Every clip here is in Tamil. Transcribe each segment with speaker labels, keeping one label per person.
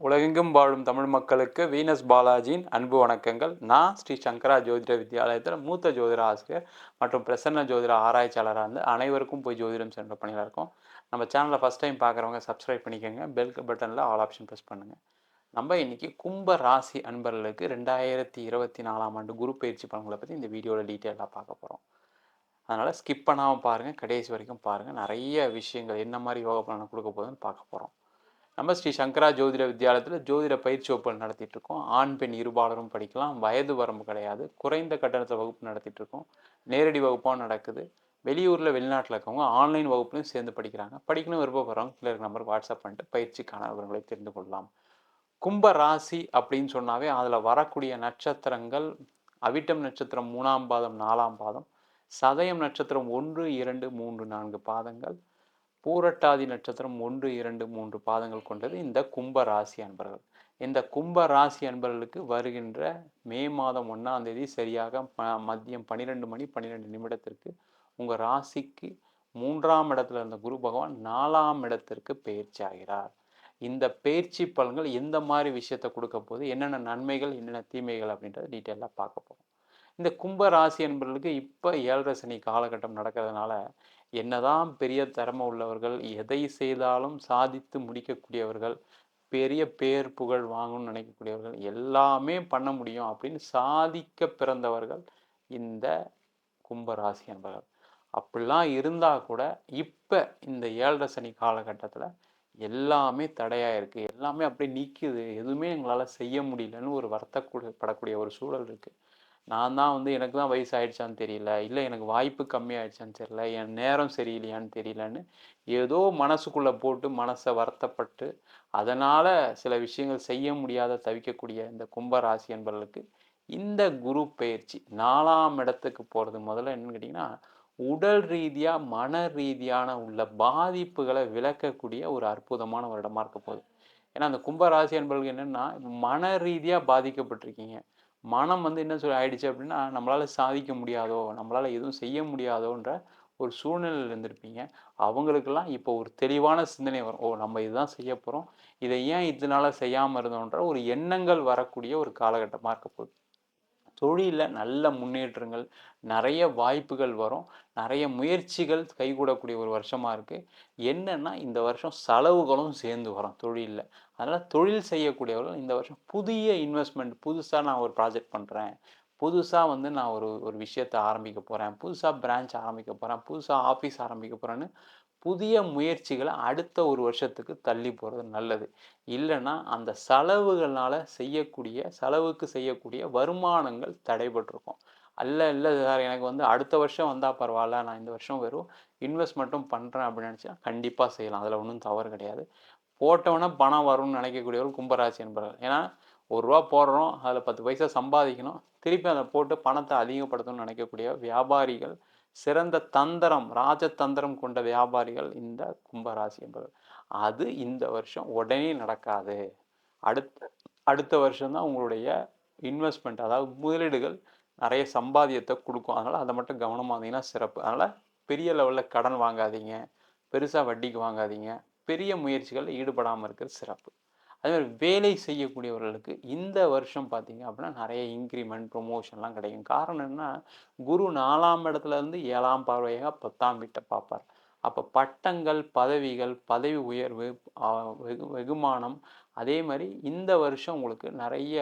Speaker 1: உலகெங்கும் வாழும் தமிழ் மக்களுக்கு வீனஸ் பாலாஜியின் அன்பு வணக்கங்கள். நான் ஸ்ரீ சங்கரா ஜோதிட வித்யாலயத்தில் மூத்த ஜோதிட ஆசிரியர் மற்றும் பிரசன்ன ஜோதிட ஆராய்ச்சியாளராக இருந்து அனைவருக்கும் போய் ஜோதிடம் சென்ற பணியில் இருக்கோம். நம்ம சேனலை ஃபஸ்ட் டைம் பார்க்குறவங்க சப்ஸ்கிரைப் பண்ணிக்கோங்க. பெல் பட்டனில் ஆல் ஆப்ஷன் ப்ரெஸ் பண்ணுங்கள் நம்ம இன்றைக்கி கும்ப ராசி அன்பர்களுக்கு ரெண்டாயிரத்தி இருபத்தி நாலாம் ஆண்டு குரு பயிற்சி பலன்களை பற்றி இந்த வீடியோவில் டீட்டெயிலாக பார்க்க போகிறோம் அதனால் ஸ்கிப் பண்ணாமல் பாருங்கள் கடைசி வரைக்கும் பாருங்கள் நிறைய விஷயங்கள் என்ன மாதிரி யோகா பலனை கொடுக்க போகுதுன்னு பார்க்க போகிறோம் நம்ம ஸ்ரீ சங்கரா ஜோதிட வித்யாலயத்தில் ஜோதிட பயிற்சி வகுப்புகள் நடத்திட்டு இருக்கோம் ஆண் பெண் இருபாலரும் படிக்கலாம். வயது வரம்பு கிடையாது. குறைந்த கட்டணத்தில் வகுப்பு நடத்திட்டு இருக்கோம் நேரடி வகுப்பாக நடக்குது. வெளியூரில் வெளிநாட்டில் இருக்கவங்க ஆன்லைன் வகுப்புலையும் சேர்ந்து படிக்கிறாங்க. படிக்கணும் விருப்பப்படுறவங்க கீழே இருக்க நம்பருக்கு வாட்ஸ்அப் பண்ணிட்டு பயிற்சிக்கான விவரங்களை தெரிந்து கொள்ளலாம். கும்ப ராசி அப்படின்னு சொன்னாவே அதில் வரக்கூடிய நட்சத்திரங்கள் அவிட்டம் நட்சத்திரம் மூணாம் பாதம் நாலாம் பாதம் சதயம் நட்சத்திரம் ஒன்று இரண்டு மூன்று நான்கு பாதங்கள் பூரட்டாதி நட்சத்திரம் ஒன்று இரண்டு மூன்று பாதங்கள் கொண்டது இந்த கும்ப ராசி அன்பர்கள். இந்த கும்ப ராசி அன்பர்களுக்கு வருகின்ற மே மாதம் ஒன்றாம் தேதி சரியாக மதியம் பன்னிரெண்டு மணி பன்னிரெண்டு நிமிடத்திற்கு உங்கள் ராசிக்கு மூன்றாம் இடத்துல இருந்த குரு பகவான் நாலாம் இடத்திற்கு பயிற்சி ஆகிறார். இந்த பயிற்சி பலன்கள் எந்த மாதிரி விஷயத்தை கொடுக்க போகுது என்னென்ன நன்மைகள் என்னென்ன தீமைகள் அப்படின்றத டீட்டெயிலாக பார்க்க போகிறோம் இந்த கும்ப ராசி என்பவர்களுக்கு இப்போ ஏழரை சனி காலகட்டம் நடக்கிறதுனால என்னதான் பெரிய திறமை உள்ளவர்கள் எதை செய்தாலும் சாதித்து முடிக்கக்கூடியவர்கள் பெரிய பேர் புகழ் வாங்கணும்னு நினைக்கக்கூடியவர்கள் எல்லாமே பண்ண முடியும் அப்படின்னு சாதிக்க பிறந்தவர்கள் இந்த கும்பராசி என்பவர்கள் அப்படிலாம் இருந்தால் கூட இப்போ இந்த ஏழரை சனி காலகட்டத்தில் எல்லாமே தடையாக இருக்குது எல்லாமே அப்படியே நிற்கிது எதுவுமே எங்களால் செய்ய முடியலன்னு ஒரு வருத்தக்கூட படக்கூடிய ஒரு சூழல் இருக்குது நான் தான் வந்து எனக்கு தான் வயசு ஆயிடுச்சான்னு தெரியல இல்லை எனக்கு வாய்ப்பு கம்மியாயிடுச்சான்னு தெரியல என் நேரம் சரியில்லையான்னு தெரியலன்னு ஏதோ மனசுக்குள்ளே போட்டு மனசை வருத்தப்பட்டு அதனால் சில விஷயங்கள் செய்ய முடியாத தவிக்கக்கூடிய இந்த கும்ப ராசி என்பவர்களுக்கு இந்த குரு பயிற்சி நாலாம் இடத்துக்கு போகிறது முதல்ல என்னன்னு கேட்டிங்கன்னா உடல் ரீதியாக மன ரீதியான உள்ள பாதிப்புகளை விளக்கக்கூடிய ஒரு அற்புதமான வருடமாக இருக்க போகுது. ஏன்னா அந்த கும்ப ராசி என்பவர்களுக்கு என்னென்னா மன ரீதியாக பாதிக்கப்பட்டிருக்கீங்க. மனம் வந்து என்ன சொல்லி ஆயிடுச்சு அப்படின்னா நம்மளால் சாதிக்க முடியாதோ நம்மளால் எதுவும் செய்ய முடியாதோன்ற ஒரு சூழ்நிலையில் இருந்திருப்பீங்க. அவங்களுக்கெல்லாம் இப்போ ஒரு தெளிவான சிந்தனை வரும். ஓ நம்ம இதுதான் செய்ய போகிறோம் இதை ஏன் இதனால் செய்யாமல் இருந்தோன்ற ஒரு எண்ணங்கள் வரக்கூடிய ஒரு காலகட்டமாக இருக்க போகுது. தொழிலில் நல்ல முன்னேற்றங்கள் நிறைய வாய்ப்புகள் வரும். நிறைய முயற்சிகள் கைகூடக்கூடிய ஒரு வருஷமாக இருக்குது என்னன்னா இந்த வருஷம் செலவுகளும் சேர்ந்து வரும் தொழிலில். அதனால் தொழில் செய்யக்கூடியவர்கள் இந்த வருஷம் புதிய இன்வெஸ்ட்மெண்ட் புதுசாக நான் ஒரு ப்ராஜெக்ட் பண்ணுறேன் புதுசாக வந்து நான் ஒரு ஒரு விஷயத்தை ஆரம்பிக்க போகிறேன் புதுசாக பிரான்ச் ஆரம்பிக்க போகிறேன் புதுசாக ஆஃபீஸ் ஆரம்பிக்க போகிறேன்னு புதிய முயற்சிகளை அடுத்த ஒரு வருஷத்துக்கு தள்ளி போகிறது நல்லது. இல்லைன்னா அந்த செலவுகளால் செய்யக்கூடிய செலவுக்கு செய்யக்கூடிய வருமானங்கள் தடைபட்டிருக்கும். அல்ல இல்லை சார் எனக்கு வந்து அடுத்த வருஷம் வந்தால் பரவாயில்ல நான் இந்த வருஷம் வெறும் இன்வெஸ்ட் மட்டும் பண்ணுறேன் அப்படின்னு நினச்சா கண்டிப்பாக செய்யலாம். அதில் ஒன்றும் தவறு கிடையாது. போட்டவொன்னே பணம் வரும்னு நினைக்கக்கூடியவர்கள் கும்பராசி என்பவர்கள் ஏன்னா ஒரு ரூபா போடுறோம் அதில் பத்து பைசா சம்பாதிக்கணும். திருப்பி அதை போட்டு பணத்தை அதிகப்படுத்தணும்னு நினைக்கக்கூடிய வியாபாரிகள் சிறந்த தந்திரம் ராஜதந்திரம் கொண்ட வியாபாரிகள் இந்த கும்பராசி என்பவர்கள். அது இந்த வருஷம் உடனே நடக்காது. அடுத்த அடுத்த வருஷம்தான் உங்களுடைய இன்வெஸ்ட்மெண்ட் அதாவது முதலீடுகள் நிறைய சம்பாதியத்தை கொடுக்கும். அதனால் அதை மட்டும் கவனமாக இருந்தீங்கன்னா சிறப்பு. அதனால் பெரிய லெவலில் கடன் வாங்காதீங்க. பெருசாக வட்டிக்கு வாங்காதீங்க. பெரிய முயற்சிகளில் ஈடுபடாமல் இருக்கிறது சிறப்பு. அதே மாதிரி வேலை செய்யக்கூடியவர்களுக்கு இந்த வருஷம் பார்த்தீங்க அப்படின்னா நிறைய இன்க்ரிமெண்ட் ப்ரொமோஷன்லாம் கிடைக்கும். காரணம் என்ன குரு நாலாம் இடத்துல இருந்து ஏழாம் பார்வையாக பத்தாம் வீட்டை பார்ப்பார். அப்போ பட்டங்கள் பதவிகள் பதவி உயர்வு வெகு வெகுமானம் அதே மாதிரி இந்த வருஷம் உங்களுக்கு நிறைய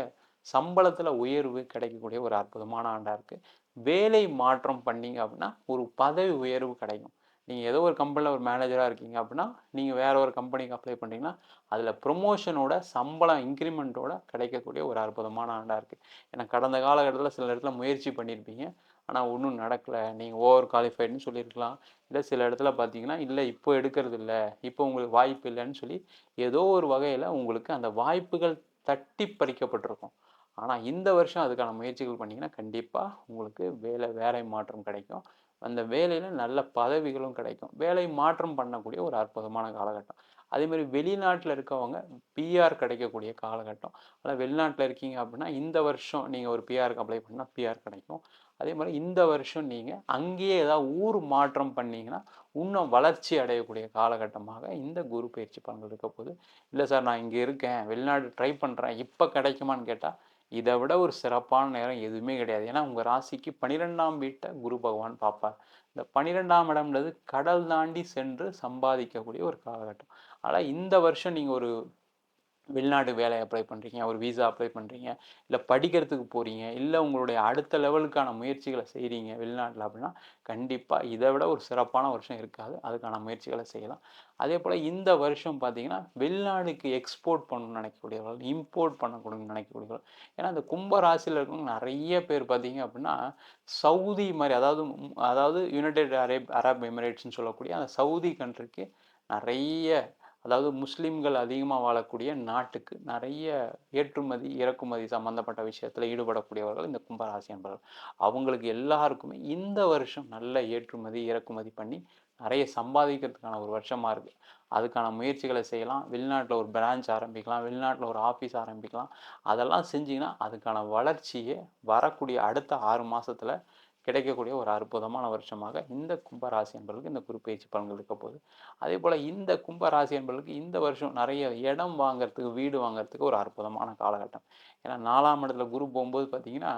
Speaker 1: சம்பளத்தில் உயர்வு கிடைக்கக்கூடிய ஒரு அற்புதமான ஆண்டாக இருக்குது வேலை மாற்றம் பண்ணிங்க அப்படின்னா ஒரு பதவி உயர்வு கிடைக்கும். நீங்கள் ஏதோ ஒரு கம்பெனியில் ஒரு மேனேஜராக இருக்கீங்க அப்படின்னா நீங்கள் வேறு ஒரு கம்பெனிக்கு அப்ளை பண்ணிங்கன்னா அதில் ப்ரொமோஷனோட சம்பளம் இன்க்ரிமெண்ட்டோட கிடைக்கக்கூடிய ஒரு அற்புதமான ஆண்டாக இருக்குது ஏன்னா கடந்த காலகட்டத்தில் சில இடத்துல முயற்சி பண்ணியிருப்பீங்க ஆனால் ஒன்றும் நடக்கலை. நீங்கள் ஓவர் குவாலிஃபைடுன்னு சொல்லியிருக்கலாம். இல்லை சில இடத்துல பார்த்தீங்கன்னா இல்லை இப்போ எடுக்கிறது இல்லை இப்போ உங்களுக்கு வாய்ப்பு இல்லைன்னு சொல்லி ஏதோ ஒரு வகையில் உங்களுக்கு அந்த வாய்ப்புகள் தட்டி பறிக்கப்பட்டிருக்கும். ஆனால் இந்த வருஷம் அதுக்கான முயற்சிகள் பண்ணிங்கன்னா கண்டிப்பாக உங்களுக்கு வேலை வேலை மாற்றம் கிடைக்கும். அந்த வேலையில் நல்ல பதவிகளும் கிடைக்கும். வேலை மாற்றம் பண்ணக்கூடிய ஒரு அற்புதமான காலகட்டம். அதேமாதிரி வெளிநாட்டில் இருக்கவங்க பிஆர் கிடைக்கக்கூடிய காலகட்டம். அதாவது வெளிநாட்டில் இருக்கீங்க அப்படின்னா இந்த வருஷம் நீங்கள் ஒரு பிஆருக்கு அப்ளை பண்ணால் பிஆர் கிடைக்கும். அதே மாதிரி இந்த வருஷம் நீங்கள் அங்கேயே ஏதாவது ஊர் மாற்றம் பண்ணீங்கன்னா இன்னும் வளர்ச்சி அடையக்கூடிய காலகட்டமாக இந்த குரு பயிற்சி பலன்கள் இருக்க போது இல்லை சார் நான் இங்கே இருக்கேன் வெளிநாடு ட்ரை பண்ணுறேன் இப்போ கிடைக்குமான்னு கேட்டால் இதை விட ஒரு சிறப்பான நேரம் எதுவுமே கிடையாது. ஏன்னா உங்கள் ராசிக்கு பனிரெண்டாம் வீட்டை குரு பகவான் பார்ப்பார். இந்த பன்னிரெண்டாம் இடம்ன்றது கடல் தாண்டி சென்று சம்பாதிக்கக்கூடிய ஒரு காலகட்டம். ஆனால் இந்த வருஷம் நீங்கள் ஒரு வெளிநாடு வேலை அப்ளை பண்ணுறீங்க ஒரு வீசா அப்ளை பண்ணுறீங்க இல்லை படிக்கிறதுக்கு போகிறீங்க இல்லை உங்களுடைய அடுத்த லெவலுக்கான முயற்சிகளை செய்கிறீங்க வெளிநாட்டில் அப்படின்னா கண்டிப்பாக இதை விட ஒரு சிறப்பான வருஷம் இருக்காது. அதுக்கான முயற்சிகளை செய்யலாம். அதே போல் இந்த வருஷம் பார்த்தீங்கன்னா வெளிநாடுக்கு எக்ஸ்போர்ட் பண்ணணும்னு நினைக்கக்கூடியவர்கள் இம்போர்ட் பண்ணக்கூடாதுன்னு நினைக்கக்கூடியவர்கள் ஏன்னா இந்த கும்ப ராசியில் இருக்கவங்க நிறைய பேர் பார்த்தீங்க அப்படின்னா சவுதி மாதிரி அதாவது அதாவது யுனைடெட் அரேப் அரப் எமிரேட்ஸ்னு சொல்லக்கூடிய அந்த சவுதி கண்ட்ரிக்கு நிறைய அதாவது முஸ்லீம்கள் அதிகமாக வாழக்கூடிய நாட்டுக்கு நிறைய ஏற்றுமதி இறக்குமதி சம்மந்தப்பட்ட விஷயத்தில் ஈடுபடக்கூடியவர்கள் இந்த கும்பராசி என்பவர்கள். அவங்களுக்கு எல்லாருக்குமே இந்த வருஷம் நல்ல ஏற்றுமதி இறக்குமதி பண்ணி நிறைய சம்பாதிக்கிறதுக்கான ஒரு வருஷமாக இருக்குது அதுக்கான முயற்சிகளை செய்யலாம். வெளிநாட்டில் ஒரு பிரான்ச் ஆரம்பிக்கலாம். வெளிநாட்டில் ஒரு ஆஃபீஸ் ஆரம்பிக்கலாம். அதெல்லாம் செஞ்சிங்கன்னா அதுக்கான வளர்ச்சியே வரக்கூடிய அடுத்த ஆறு மாதத்தில் கிடைக்கக்கூடிய ஒரு அற்புதமான வருஷமாக இந்த கும்பராசி என்பவர்களுக்கு இந்த குரு பயிற்சி பலன்கள் இருக்க போகுது. அதே போல் இந்த கும்பராசி என்பவர்களுக்கு இந்த வருஷம் நிறைய இடம் வாங்கிறதுக்கு வீடு வாங்கிறதுக்கு ஒரு அற்புதமான காலகட்டம். ஏன்னா நாலாம் இடத்துல குரு போகும்போது பார்த்தீங்கன்னா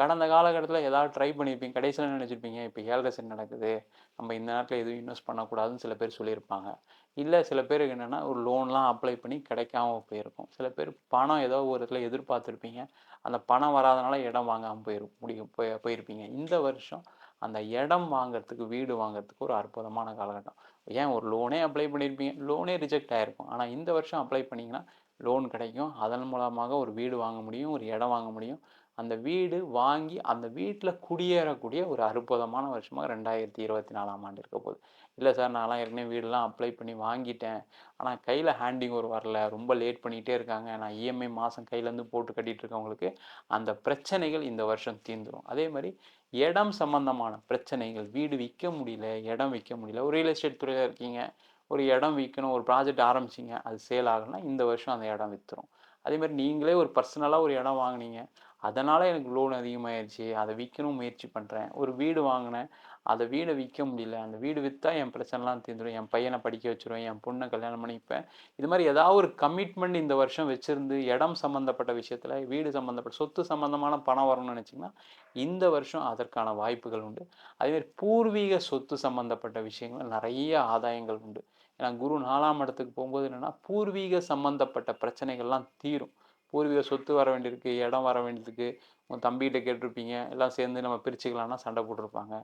Speaker 1: கடந்த காலகட்டத்தில் ஏதாவது ட்ரை பண்ணியிருப்பீங்க கடைசியில் நினச்சிருப்பீங்க? இப்போ ஏழரை நடக்குது. நம்ம இந்த நேரத்தில் எதுவும் இன்வெஸ்ட் பண்ணக்கூடாதுன்னு சில பேர் சொல்லியிருப்பாங்க. இல்லை சில பேருக்கு என்னென்னா ஒரு லோன்லாம் அப்ளை பண்ணி கிடைக்காம போயிருக்கும். சில பேர் பணம் ஏதோ ஒரு இடத்துல எதிர்பார்த்துருப்பீங்க. அந்த பணம் வராதனால இடம் வாங்காமல் போயிரு முடியும் போய் போயிருப்பீங்க. இந்த வருஷம் அந்த இடம் வாங்கிறதுக்கு வீடு வாங்கிறதுக்கு ஒரு அற்புதமான காலகட்டம். ஏன் ஒரு லோனே அப்ளை பண்ணியிருப்பீங்க லோனே ரிஜெக்ட் ஆகிருக்கும் ஆனால் இந்த வருஷம் அப்ளை பண்ணிங்கன்னா லோன் கிடைக்கும். அதன் மூலமாக ஒரு வீடு வாங்க முடியும் ஒரு இடம் வாங்க முடியும். அந்த வீடு வாங்கி அந்த வீட்டில் குடியேறக்கூடிய ஒரு அற்புதமான வருஷமாக ரெண்டாயிரத்தி இருபத்தி நாலாம் ஆண்டு இருக்க போகுது. இல்லை சார் நான்லாம் ஏற்கனவே வீடெலாம் அப்ளை பண்ணி வாங்கிட்டேன். ஆனால் கையில் ஹேண்டிங் ஒரு வரல. ரொம்ப லேட் பண்ணிகிட்டே இருக்காங்க. நான் இஎம்ஐ மாதம் கையிலேருந்து போட்டு கட்டிகிட்டு இருக்கவங்களுக்கு அந்த பிரச்சனைகள் இந்த வருஷம் தீர்ந்துடும் அதே மாதிரி இடம் சம்பந்தமான பிரச்சனைகள் வீடு விற்க முடியல இடம் விற்க முடியல. ஒரு ரியல் எஸ்டேட் துறையில் இருக்கீங்க ஒரு இடம் விற்கணும் ஒரு ப்ராஜெக்ட் ஆரம்பிச்சிங்க அது சேல் ஆகலைன்னா இந்த வருஷம் அந்த இடம் விற்றுரும் அதே மாதிரி நீங்களே ஒரு பர்சனலாக ஒரு இடம் வாங்கினீங்க. அதனால் எனக்கு லோன் அதிகமாகிடுச்சு அதை விற்கணும் முயற்சி பண்ணுறேன் ஒரு வீடு வாங்கினேன். அதை வீடை விற்க முடியல. அந்த வீடு விற்றா என் பிரச்சனைலாம் தீர்ந்துடும் என் பையனை படிக்க வச்சுருவேன் என் பொண்ணை கல்யாணம் பண்ணிப்பேன் இது மாதிரி ஏதாவது ஒரு கமிட்மெண்ட் இந்த வருஷம் வச்சுருந்து இடம் சம்மந்தப்பட்ட விஷயத்தில் வீடு சம்மந்தப்பட்ட சொத்து சம்மந்தமான பணம் வரணும்னு நினச்சிங்கன்னா இந்த வருஷம் அதற்கான வாய்ப்புகள் உண்டு. அதேமாதிரி பூர்வீக சொத்து சம்மந்தப்பட்ட விஷயங்கள் நிறைய ஆதாயங்கள் உண்டு. ஏன்னா குரு நாலாம் இடத்துக்கு போகும்போது என்னென்னா பூர்வீக சம்மந்தப்பட்ட பிரச்சனைகள்லாம் தீரும். பூர்வீக சொத்து வர வேண்டியிருக்கு இடம் வர வேண்டியதுக்கு உங்கள் தம்பிகிட்ட கேட்டிருப்பீங்க எல்லாம் சேர்ந்து நம்ம பிரிச்சுக்கலாம்னா சண்டை போட்டிருப்பாங்க.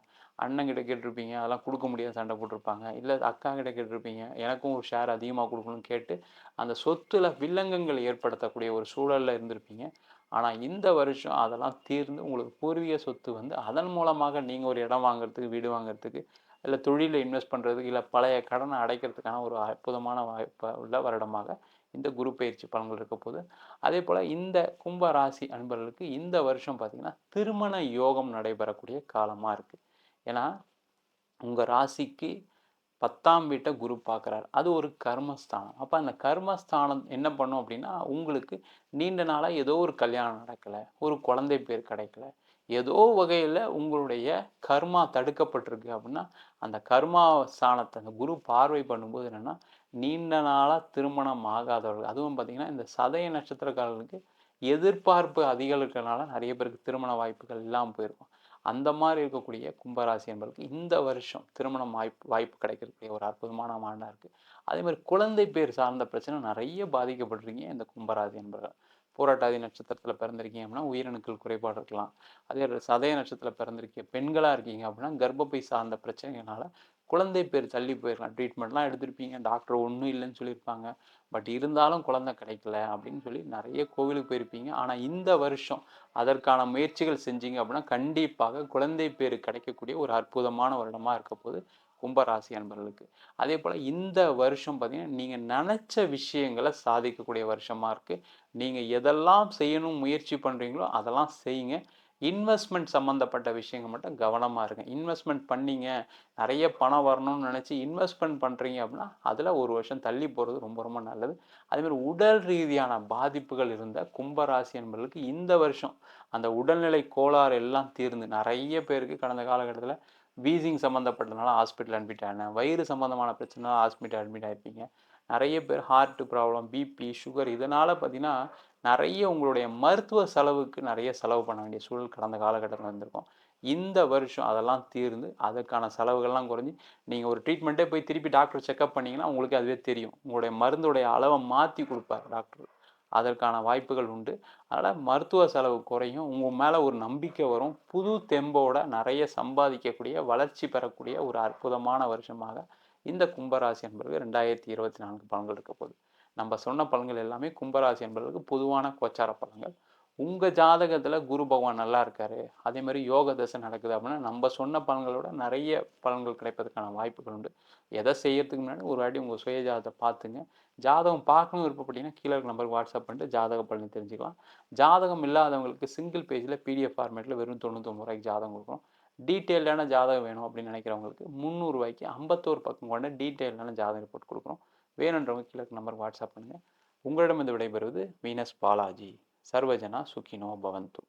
Speaker 1: அண்ணங்கிட்ட கேட்டிருப்பீங்க அதெல்லாம் கொடுக்க முடியாது சண்டை போட்டிருப்பாங்க. இல்லை அக்கா கிட்ட கேட்டிருப்பீங்க எனக்கும் ஒரு ஷேர் அதிகமாக கொடுக்கணும்னு கேட்டு அந்த சொத்துல வில்லங்கங்கள் ஏற்படுத்தக்கூடிய ஒரு சூழலில் இருந்திருப்பீங்க. ஆனால் இந்த வருஷம் அதெல்லாம் தீர்ந்து உங்களுக்கு பூர்வீக சொத்து வந்து அதன் மூலமாக நீங்கள் ஒரு இடம் வாங்குறதுக்கு வீடு வாங்குறதுக்கு இல்லை தொழிலில் இன்வெஸ்ட் பண்ணுறதுக்கு இல்லை பழைய கடனை அடைக்கிறதுக்கான ஒரு அற்புதமான வாய்ப்பு உள்ள வருடமாக இந்த குரு பயிற்சி பலன்கள் இருக்க போது அதே போல் இந்த கும்ப ராசி அன்பர்களுக்கு இந்த வருஷம் பார்த்திங்கன்னா திருமண யோகம் நடைபெறக்கூடிய காலமாக இருக்குது ஏன்னா உங்கள் ராசிக்கு பத்தாம் வீட்டை குரு பார்க்குறாரு அது ஒரு கர்மஸ்தானம். அப்போ அந்த கர்மஸ்தானம் என்ன பண்ணும் அப்படின்னா உங்களுக்கு நீண்ட நாளாக ஏதோ ஒரு கல்யாணம் நடக்கலை ஒரு குழந்தை பேர் கிடைக்கல ஏதோ வகையில் உங்களுடைய கர்மா தடுக்கப்பட்டிருக்கு அப்படின்னா அந்த கர்மா ஸ்தானத்தை அந்த குரு பார்வை பண்ணும்போது என்னென்னா நீண்ட நாளாக திருமணம் ஆகாதவர்கள். அதுவும் பார்த்திங்கன்னா இந்த சதய நட்சத்திரக்காரர்களுக்கு எதிர்பார்ப்பு அதிகம் இருக்கிறனால நிறைய பேருக்கு திருமண வாய்ப்புகள் இல்லாமல் போயிருக்கும். அந்த மாதிரி இருக்கக்கூடிய கும்பராசி என்பதற்கு இந்த வருஷம் திருமணம் வாய்ப்பு வாய்ப்பு கிடைக்கக்கூடிய ஒரு அற்புதமான ஆண்டாக இருக்குது அதே மாதிரி குழந்தை பேர் சார்ந்த பிரச்சனை நிறைய பாதிக்கப்பட்டிருக்கீங்க இந்த கும்பராசி என்பர்கள் போராட்டாதி நட்சத்திரத்தில் பிறந்திருக்கீங்க அப்படின்னா உயிரணுக்கள் குறைபாடு இருக்கலாம். அதே சதய நட்சத்திரத்தில் பிறந்திருக்கீங்க பெண்களாக இருக்கீங்க அப்படின்னா கர்ப்பப்பை சார்ந்த பிரச்சனைகளால் குழந்தை பேர் தள்ளி போயிடலாம் ட்ரீட்மெண்ட்லாம் எடுத்திருப்பீங்க டாக்டர் ஒன்றும் இல்லைன்னு சொல்லியிருப்பாங்க. பட் இருந்தாலும் குழந்தை கிடைக்கல அப்படின்னு சொல்லி நிறைய கோவிலுக்கு போயிருப்பீங்க. ஆனால் இந்த வருஷம் அதற்கான முயற்சிகள் செஞ்சீங்க அப்படின்னா கண்டிப்பாக குழந்தை பேர் கிடைக்கக்கூடிய ஒரு அற்புதமான வருடமாக இருக்க போது கும்பராசி அன்பர்களுக்கு. அதே போல் இந்த வருஷம் பார்த்தீங்கன்னா நீங்கள் நினச்ச விஷயங்களை சாதிக்கக்கூடிய வருஷமாக இருக்குது நீங்கள் எதெல்லாம் செய்யணும் முயற்சி பண்ணுறீங்களோ அதெல்லாம் செய்யுங்க. இன்வெஸ்ட்மெண்ட் சம்மந்தப்பட்ட விஷயங்கள் மட்டும் கவனமாக இருங்க. இன்வெஸ்ட்மெண்ட் பண்ணீங்க. நிறைய பணம் வரணும்னு நினச்சி இன்வெஸ்ட்மெண்ட் பண்ணுறீங்க அப்படின்னா அதில் ஒரு வருஷம் தள்ளி போகிறது ரொம்ப ரொம்ப நல்லது. அதேமாதிரி உடல் ரீதியான பாதிப்புகள் இருந்த கும்பராசி என்பவர்களுக்கு இந்த வருஷம் அந்த உடல்நிலை கோளாறு எல்லாம் தீர்ந்து நிறைய பேருக்கு கடந்த காலகட்டத்தில் வீசிங் சம்மந்தப்பட்டதுனால ஹாஸ்பிட்டல் அட்மிட் ஆனேன். வயிறு சம்மந்தமான பிரச்சனை ஹாஸ்பிட்டல் அட்மிட் ஆகிருப்பீங்க நிறைய பேர் ஹார்ட் ப்ராப்ளம் பிபி சுகர் இதனால் பார்த்தீங்கன்னா நிறைய உங்களுடைய மருத்துவ செலவுக்கு நிறைய செலவு பண்ண வேண்டிய சூழல் கடந்த காலகட்டத்தில் இருந்திருக்கும் இந்த வருஷம் அதெல்லாம் தீர்ந்து அதுக்கான செலவுகள்லாம் குறைஞ்சி நீங்கள் ஒரு ட்ரீட்மெண்ட்டே போய் திருப்பி டாக்டர் செக்அப் பண்ணிங்கன்னா உங்களுக்கு அதுவே தெரியும். உங்களுடைய மருந்துடைய அளவை மாற்றி கொடுப்பார் டாக்டர் அதற்கான வாய்ப்புகள் உண்டு. அதனால் மருத்துவ செலவு குறையும். உங்கள் மேலே ஒரு நம்பிக்கை வரும். புது தெம்போட நிறைய சம்பாதிக்கக்கூடிய வளர்ச்சி பெறக்கூடிய ஒரு அற்புதமான வருஷமாக இந்த கும்பராசி என்பது ரெண்டாயிரத்தி இருபத்தி நான்கு பலன்கள் இருக்க போகுது. நம்ம சொன்ன பலன்கள் எல்லாமே கும்பராசி என்பதற்கு பொதுவான கோச்சார பலன்கள். உங்கள் ஜாதகத்தில் குரு பகவான் நல்லா இருக்காரு. அதே மாதிரி யோக தசை நடக்குது அப்படின்னா நம்ம சொன்ன பலன்களோட நிறைய பலன்கள் கிடைப்பதற்கான வாய்ப்புகள் உண்டு. எதை செய்யறதுக்கு முன்னாடி ஒரு வாட்டி உங்கள் சுய ஜாதகத்தை பார்த்துங்க. ஜாதகம் பார்க்கணும் விருப்பப்பட்டீங்கன்னா கீழே இருக்க நம்பருக்கு வாட்ஸ்அப் பண்ணிட்டு ஜாதக பலனை தெரிஞ்சுக்கலாம். ஜாதகம் இல்லாதவங்களுக்கு சிங்கிள் பேஜில் பிடிஎஃப் ஃபார்மேட்டில் வெறும் தொண்ணூத்தொம்பது ரூபாய்க்கு ஜாதகம் கொடுக்குறோம் டீட்டெயில்டான ஜாதகம் வேணும் அப்படின்னு நினைக்கிறவங்களுக்கு முந்நூறுரூவாய்க்கு ஐம்பத்தோரு பக்கம் கொண்ட டீட்டெயிலான ஜாதகம் ரிப்போர்ட் கொடுக்குறோம் வேணுன்றவங்க கீழே நம்பருக்கு வாட்ஸ்அப் பண்ணுங்கள் உங்களிடம் இந்த விடைபெறுவது வீனஸ் பாலாஜி. सर्वजना सुखिनो भवंतु